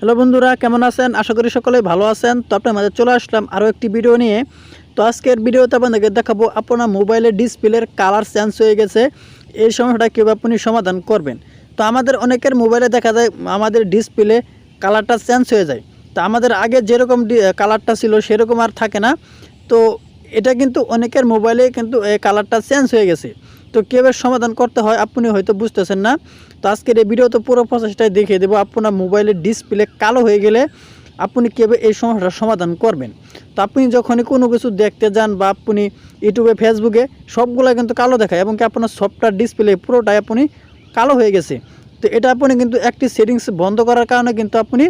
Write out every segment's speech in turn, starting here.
Hello বন্ধুরা, কেমন আছেন? আশা করি সকলেই ভালো আছেন। তো আপনার মাঝে চলে আসলাম আরও একটি ভিডিও নিয়ে। তো আজকের ভিডিওতে আপনাদেরকে দেখাবো আপনার মোবাইলের ডিসপ্লের কালার চেঞ্জ হয়ে গেছে। এই সমস্যাটা কীভাবে আপনি সমাধান করবেন? তো আমাদের অনেকের মোবাইলে দেখা যায় আমাদের ডিসপ্লে কালারটা চেঞ্জ হয়ে যায়। তো আমাদের আগে যেরকম কালারটা ছিল সেরকম আর থাকে না। তো এটা কিন্তু অনেকের মোবাইলে কিন্তু এই কালারটা চেঞ্জ হয়ে গেছে। তো কীভাবে সমাধান করতে হয় আপনি হয়তো বুঝতেছেন না। তো আজকের এই ভিডিওতে পুরো প্রসেসটাই দেখিয়ে দেবো। আপনার মোবাইলের ডিসপ্লে কালো হয়ে গেলে আপনি কীভাবে এই সমস্যার সমাধান করবেন? তো আপনি যখনই কোনো কিছু দেখতে যান বা আপনি ইউটিউবে ফেসবুকে সবগুলো কিন্তু কালো দেখায় এবং কি আপনার সফটওয়্যার ডিসপ্লে পুরোটাই আপনি কালো হয়ে গেছে। তো এটা আপনি কিন্তু একটি সেটিংস বন্ধ করার কারণে কিন্তু আপনি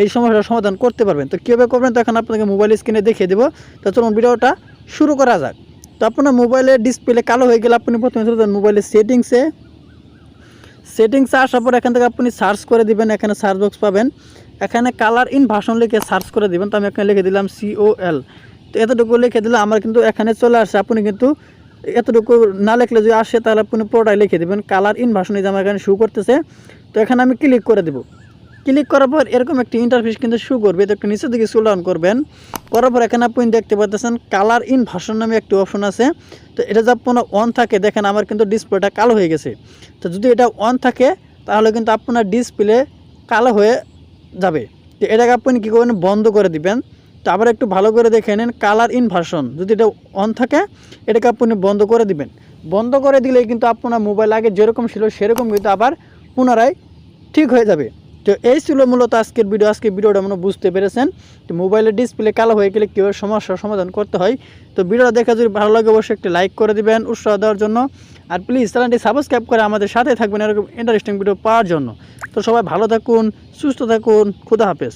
এই সমস্যার সমাধান করতে পারবেন। তো কীভাবে করবেন? তো এখন আপনাকে মোবাইল স্ক্রিনে দেখিয়ে দেবো। তো চলুন ভিডিওটা শুরু করা যাক। তো আপনার মোবাইলের ডিসপ্লে কালো হয়ে গেলে আপনি প্রথমে চলে যান মোবাইলের সেটিংসে সেটিংসে আসার পর এখান থেকে আপনি সার্চ করে দিবেন, এখানে সার্চ বক্স পাবেন। এখানে কালার ইন ভাষণ লিখে সার্চ করে দিবেন, তো আমি এখানে লিখে দিলাম সিওএল তো এতটুকু লিখে দিলে আমার কিন্তু এখানে চলে আসছে আপনি কিন্তু এতটুকু না লিখলে যদি আসে, তাহলে আপনি পুরোটাই লিখে দেবেন কালার ইন ভাষণ যে আমার এখানে শু করতেছে। তো এখানে আমি ক্লিক করে দেবো। ক্লিক করার পর এরকম একটি ইন্টারফেস কিন্তু শু করবে। তো একটু নিচের দিকে স্ক্রল ডাউন করবেন। করার পর এখানে আপনি দেখতে পাচ্ছেন কালার ইন ভাষণ নামে একটি অপশন আছে। তো এটা যদি আপনার অন থাকে, দেখেন আমার কিন্তু ডিসপ্লেটা কালো হয়ে গেছে। তো যদি এটা অন থাকে, তাহলে কিন্তু আপনার ডিসপ্লে কালো হয়ে যাবে। তো এটাকে আপনি কী করবেন? বন্ধ করে দিবেন। তো আবার একটু ভালো করে দেখে নেন কালার ইন ভার্সন যদি এটা অন থাকে, এটাকে আপনি বন্ধ করে দিবেন। বন্ধ করে দিলে কিন্তু আপনার মোবাইল আগে যেরকম ছিল, সেরকম কিন্তু আবার পুনরায় ঠিক হয়ে যাবে। তো এই ছিল মূলত আজকের ভিডিও আজকে ভিডিওটা মনে বুঝতে পেরেছেন। তো মোবাইলের ডিসপ্লে কালো হয়ে গেলে কীভাবে সমস্যার সমাধান করতে হয়? তো ভিডিওটা দেখা যদি ভালো লাগে, অবশ্যই একটি লাইক করে দিবেন উৎসাহ দেওয়ার জন্য। আর প্লিজ চ্যানেলটি সাবস্ক্রাইব করে আমাদের সাথে থাকবেন এরকম ইন্টারেস্টিং ভিডিও পাওয়ার জন্য। তো সবাই ভালো থাকুন, সুস্থ থাকুন, খুদা হাফেজ।